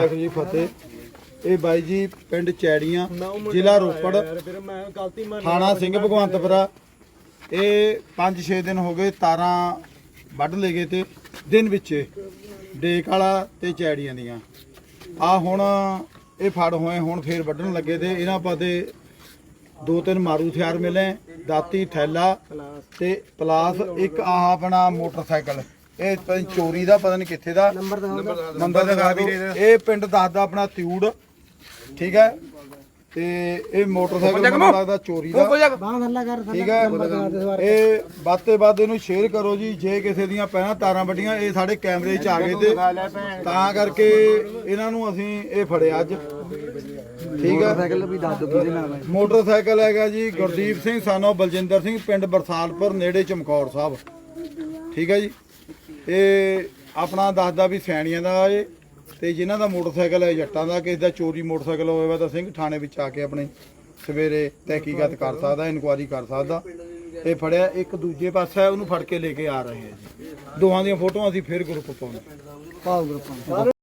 ਵਾਹਿਗੁਰੂ ਜੀ ਫਤਿਹ। ਇਹ ਬਾਈ ਜੀ ਪਿੰਡ ਚੈੜੀਆਂ, ਜ਼ਿਲ੍ਹਾ ਰੋਪੜ, ਥਾਣਾ ਸਿੰਘ ਭਗਵੰਤਪੁਰਾ। ਇਹ 5-6 ਦਿਨ ਹੋ ਗਏ ਤਾਰਾਂ ਵੱਢ ਲਏ ਗਏ ਤੇ ਦਿਨ ਵਿੱਚ ਡੇਕ ਵਾਲਾ ਤੇ ਚੈੜੀਆਂ ਦੀਆਂ। ਆ ਹੁਣ ਇਹ ਫੜ ਹੋਏ, ਹੁਣ ਫੇਰ ਵੱਢਣ ਲੱਗੇ ਤੇ ਇਹਨਾਂ ਪਾਤੇ ਦੋ ਤਿੰਨ ਮਾਰੂ ਹਥਿਆਰ ਮਿਲੇ, ਦਾਤੀ ਥੈਲਾ ਤੇ ਪਲਾਸ, ਇੱਕ ਆਹ ਆਪਣਾ ਮੋਟਰਸਾਈਕਲ। ਇਹ ਪਤਾ ਨੀ ਚੋਰੀ ਦਾ ਪਤਾ ਨਹੀਂ ਕਿੱਥੇ ਦਾ। ਨੰਬਰ ਨੰਬਰ ਦਿਖਾ ਦਿਓ। ਇਹ ਪਿੰਡ ਦੱਸਦਾ ਆਪਣਾ ਤਿਊੜ ਠੀਕ ਹੈ? ਤੇ ਇਹ ਮੋਟਰਸਾਈਕਲ ਮੈਨੂੰ ਲੱਗਦਾ ਚੋਰੀ ਦਾ। ਬਾਹ ਥੱਲਾ ਕਰ ਠੀਕ ਹੈ? ਇਹ ਵੱਧ ਤੇ ਵੱਧ ਇਹਨੂੰ ਸ਼ੇਅਰ ਕਰੋ ਜੀ। ਜੇ ਕਿਸੇ ਦੀਆਂ ਪਹਿਲਾਂ ਤਾਰਾਂ ਵੱਡੀਆਂ ਇਹ ਸਾਡੇ ਕੈਮਰੇ 'ਚ ਆ ਗਏ ਤੇ। ਤਾਂ ਕਰਕੇ ਇਹਨਾਂ ਨੂੰ ਅਸੀਂ ਇਹ ਫੜਿਆ ਅੱਜ। ਠੀਕ ਹੈ? ਸਾਈਕਲ ਵੀ ਦੱਸ ਦੋ ਕਿਹਦੇ ਨਾਮ ਹੈ ਮੋਟਰਸਾਈਕਲ ਹੈਗਾ ਜੀ ਗੁਰਦੀਪ ਸਿੰਘ ਸਾਨੋ ਬਲਜਿੰਦਰ ਸਿੰਘ ਪਿੰਡ ਬਰਸਾਲਪੁਰ ਨੇੜੇ ਚਮਕੌਰ ਸਾਹਿਬ। ਠੀਕ ਹੈ ਜੀ? ਇਹ ਆਪਣਾ ਦੱਸਦਾ ਵੀ ਸਿਆਣੀਆਂ ਦਾ ਇਹ ਤੇ ਜਿਨ੍ਹਾਂ ਦਾ ਮੋਟਰਸਾਈਕਲ ਹੈ, ਜੱਟਾਂ ਦਾ, ਕਿਸੇ ਦਾ ਚੋਰੀ ਮੋਟਰਸਾਈਕਲ ਹੋਵੇ ਵਾ ਤਾਂ ਸਿੰਘ ਥਾਣੇ ਵਿੱਚ ਆ ਕੇ ਆਪਣੇ ਸਵੇਰੇ ਤਹਿਕੀਕਤ ਕਰ ਸਕਦਾ, ਇਨਕੁਆਰੀ ਕਰ ਸਕਦਾ ਇਹ ਫੜਿਆ, ਇੱਕ ਦੂਜੇ ਪਾਸੇ ਉਹਨੂੰ ਫੜ ਕੇ ਲੈ ਕੇ ਆ ਰਹੇ ਆ ਜੀ। ਦੋਹਾਂ ਦੀਆਂ ਫੋਟੋਆਂ ਅਸੀਂ ਫਿਰ ਗਰੁੱਪ ਪਾਉਂਦੇ ਪਾਓ ਗਰੁੱਪ